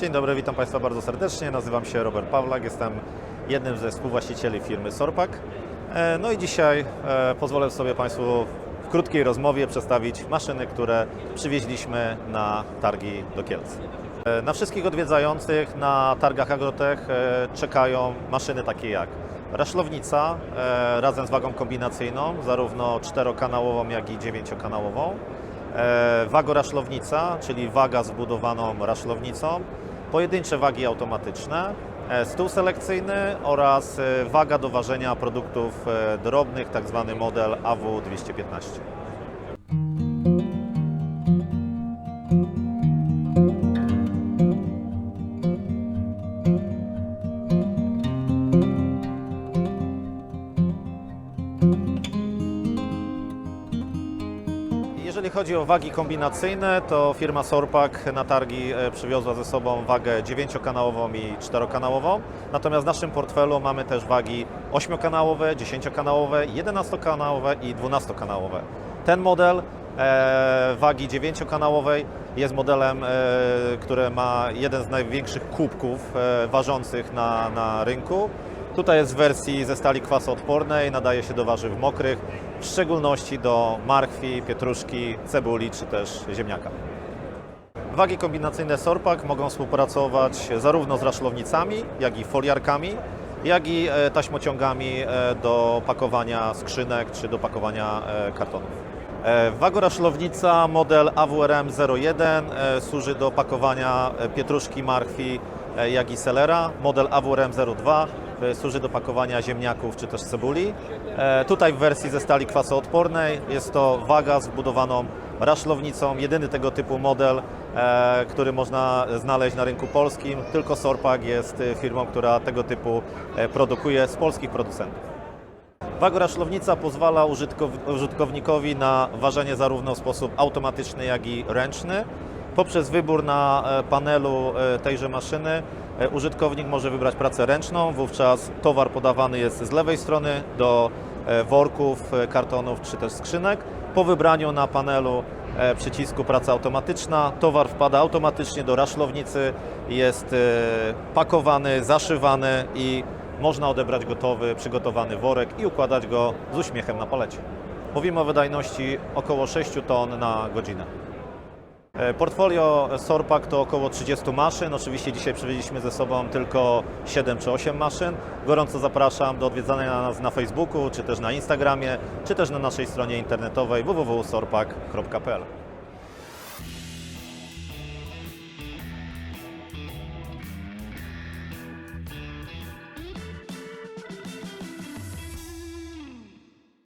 Dzień dobry, witam Państwa bardzo serdecznie. Nazywam się Robert Pawlak, jestem jednym ze współwłaścicieli firmy Sorpak. E, No i dzisiaj e, pozwolę sobie Państwu w krótkiej rozmowie przedstawić maszyny, które przywieźliśmy na targi do Kielc. E, Na wszystkich odwiedzających na targach Agrotech czekają maszyny takie jak raszlownica razem z wagą kombinacyjną, zarówno czterokanałową, jak i dziewięciokanałową. Wagoraszlownica, czyli waga z wbudowaną raszlownicą, pojedyncze wagi automatyczne, e, stół selekcyjny oraz e, waga do ważenia produktów e, drobnych, tak zwany model AW215. Jeżeli chodzi o wagi kombinacyjne, to firma Sorpak na targi e, przywiozła ze sobą wagę 9-kanałową i 4-kanałową. Natomiast w naszym portfelu mamy też wagi 8-kanałowe, 10-kanałowe, 11-kanałowe i 12-kanałowe. Ten model e, wagi 9-kanałowej jest modelem, e, który ma jeden z największych kubków e, ważących na, na rynku. Tutaj jest w wersji ze stali kwasoodpornej, nadaje się do warzyw mokrych, w szczególności do marchwi, pietruszki, cebuli czy też ziemniaka. Wagi kombinacyjne Sorpak mogą współpracować zarówno z raszlownicami, jak i foliarkami, jak i e, taśmociągami e, do pakowania skrzynek czy do pakowania e, kartonów. Wagoraszlownica model AWRM 01 e, służy do pakowania pietruszki, marchwi, jak i selera. Model AWRM 02 e, służy do pakowania ziemniaków czy też cebuli. E, Tutaj w wersji ze stali kwasoodpornej jest to waga z wbudowaną raszlownicą, jedyny tego typu model, e, który można znaleźć na rynku polskim. Tylko Sorpak jest e, firmą, która tego typu e, produkuje z polskich producentów. Wagoraszlownica pozwala użytkow- użytkownikowi na ważenie zarówno w sposób automatyczny, jak i ręczny. Poprzez wybór na e, panelu e, tejże maszyny e, użytkownik może wybrać pracę ręczną, wówczas towar podawany jest z lewej strony do worków, kartonów czy też skrzynek. Po wybraniu na panelu przycisku praca automatyczna, towar wpada automatycznie do raszlownicy, jest pakowany, zaszywany i można odebrać gotowy, przygotowany worek i układać go z uśmiechem na palecie. Mówimy o wydajności około 6 ton na godzinę. E, Portfolio Sorpak to około 30 maszyn. Oczywiście dzisiaj przywieźliśmy ze sobą tylko 7 czy 8 maszyn. Gorąco zapraszam do odwiedzania nas na Facebooku, czy też na Instagramie, czy też na naszej stronie internetowej www.sorpak.pl.